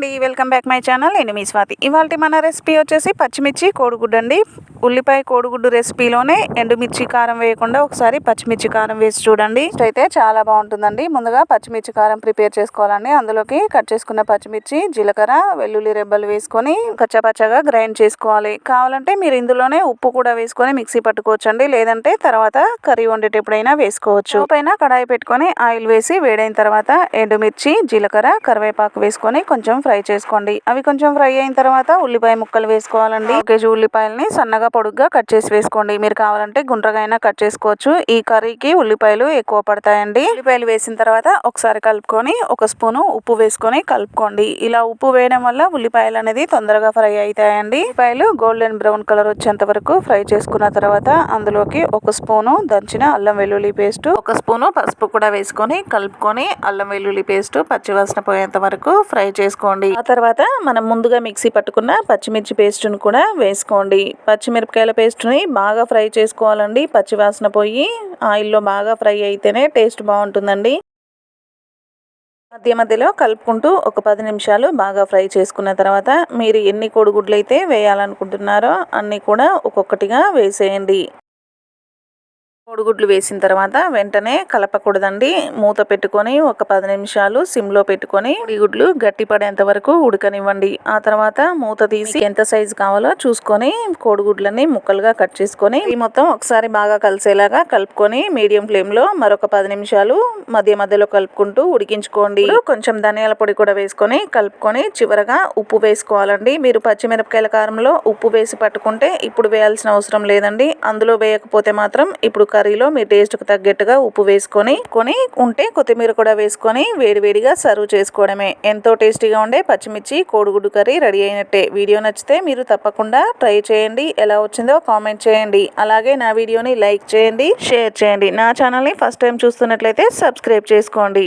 అండి. Welcome back my channel నేను మీ స్వాతి. ఇవాళ మన రెసిపీ వచ్చేసి పచ్చిమిర్చి కోడిగుడ్డు అండి. ఉల్లిపాయ కోడిగుడ్డు రెసిపీలోనే ఎండుమిర్చి కారం వేయకుండా ఒకసారి పచ్చిమిర్చి కారం వేసి చూడండి. అయితే చాలా బాగుంటుందండి. ముందుగా పచ్చిమిర్చి కారం ప్రిపేర్ చేసుకోవాలండి. అందులోకి కట్ చేసుకున్న పచ్చిమిర్చి జీలకర్ర వెల్లుల్లి రెబ్బలు వేసుకొని కచ్చపచ్చగా గ్రైండ్ చేసుకోవాలి. కావాలంటే మీరు ఇందులోనే ఉప్పు కూడా వేసుకొని మిక్సీ పట్టుకోవచ్చండి. లేదంటే తర్వాత కర్రీ వండేటప్పుడైనా వేసుకోవచ్చు. పైన కడాయి పెట్టుకొని ఆయిల్ వేసి వేడైన తర్వాత ఎండుమిర్చి జీలకర్ర కరివేపాకు వేసుకొని కొంచెం ఫ్రై చేసుకోండి. అవి కొంచెం ఫ్రై అయిన తర్వాత ఉల్లిపాయ ముక్కలు వేసుకోవాలండి. ఒక కేజీ ఉల్లిపాయలని సన్నగా పొడుగ్గా కట్ చేసి వేసుకోండి. మీరు కావాలంటే గుండ్రగైనా కట్ చేసుకోవచ్చు. ఈ కర్రీకి ఉల్లిపాయలు ఎక్కువ పడతాయండి. ఉల్లిపాయలు వేసిన తర్వాత ఒకసారి కలుపుకొని ఒక స్పూను ఉప్పు వేసుకొని కలుపుకోండి. ఇలా ఉప్పు వేయడం వల్ల ఉల్లిపాయలు అనేది తొందరగా ఫ్రై అవుతాయండి. ఉల్లిపాయలు గోల్డెన్ బ్రౌన్ కలర్ వచ్చేంత వరకు ఫ్రై చేసుకున్న తర్వాత అందులోకి ఒక స్పూను దంచిన అల్లం వెల్లుల్లి పేస్ట్ ఒక స్పూను పసుపు కూడా వేసుకొని కలుపుకొని అల్లం వెల్లుల్లి పేస్ట్ పచ్చివాసన పోయేంత వరకు ఫ్రై చేసుకోండి. ఆ తర్వాత మనం ముందుగా మిక్సీ పట్టుకున్న పచ్చిమిర్చి పేస్ట్ను కూడా వేసుకోండి. పచ్చిమిరపకాయల పేస్ట్ని బాగా ఫ్రై చేసుకోవాలండి. పచ్చివాసన పోయి ఆయిల్లో బాగా ఫ్రై అయితేనే టేస్ట్ బాగుంటుందండి. మధ్య మధ్యలో కలుపుకుంటూ ఒక పది నిమిషాలు బాగా ఫ్రై చేసుకున్న తర్వాత మీరు ఎన్ని కోడిగుడ్లు అయితే వేయాలనుకుంటున్నారో అన్నీ కూడా ఒక్కొక్కటిగా వేసేయండి. కోడిగుడ్లు వేసిన తర్వాత వెంటనే కలపకూడదండి. మూత పెట్టుకొని ఒక పది నిమిషాలు సిమ్లో పెట్టుకొని కోడిగుడ్లు గట్టి పడేంత వరకు ఉడకనివ్వండి. ఆ తర్వాత మూత తీసి ఎంత సైజు కావాలో చూసుకొని కోడిగుడ్లని ముక్కలుగా కట్ చేసుకొని ఈ మొత్తం ఒకసారి బాగా కలిసేలాగా కలుపుకొని మీడియం ఫ్లేమ్లో మరొక పది నిమిషాలు మధ్య మధ్యలో కలుపుకుంటూ ఉడికించుకోండి. కొంచెం ధనియాల పొడి కూడా వేసుకొని కలుపుకొని చివరగా ఉప్పు వేసుకోవాలండి. మీరు పచ్చిమిరపకాయల కారంలో ఉప్పు వేసి పట్టుకుంటే ఇప్పుడు వేయాల్సిన అవసరం లేదండి. అందులో వేయకపోతే మాత్రం ఇప్పుడు కర్రీలో మీ టేస్ట్కి తగ్గట్టుగా ఉప్పు వేసుకొని కొని ఉంటే కొత్తిమీర కూడా వేసుకొని వేడివేడిగా సర్వ్ చేసుకోవడమే. ఎంతో టేస్టీగా ఉండే పచ్చిమిర్చి కోడిగుడ్డు కర్రీ రెడీ అయినట్టే. వీడియో నచ్చితే మీరు తప్పకుండా ట్రై చేయండి. ఎలా వచ్చిందో కామెంట్ చేయండి. అలాగే నా వీడియోని లైక్ చేయండి షేర్ చేయండి. నా ఛానల్ని ఫస్ట్ టైం చూస్తున్నట్లయితే సబ్స్క్రైబ్ చేసుకోండి.